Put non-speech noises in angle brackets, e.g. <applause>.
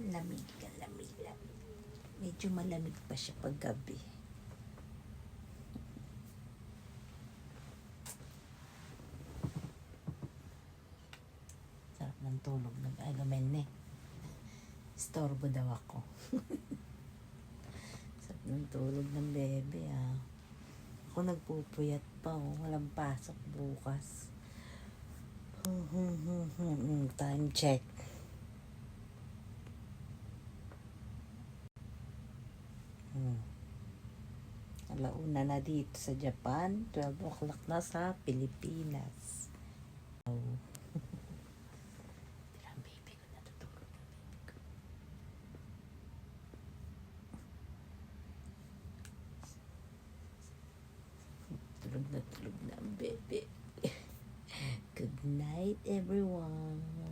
Lamig ka, lamig, lamig. Medyo malamig pa siya pag gabi. Sarap ng tulog ng agamen eh. Storbo daw ako. <laughs> Sarap ng tulog ng bebe ah. Ako nagpupuyat pa oh. Walang pasok bukas. Time check. Hmm. Alauna na dito sa Japan. 12 o'clock na sa Pilipinas. Oh. Ang baby ko ang baby. Tulog na tulog na ang baby. <laughs> Good night everyone.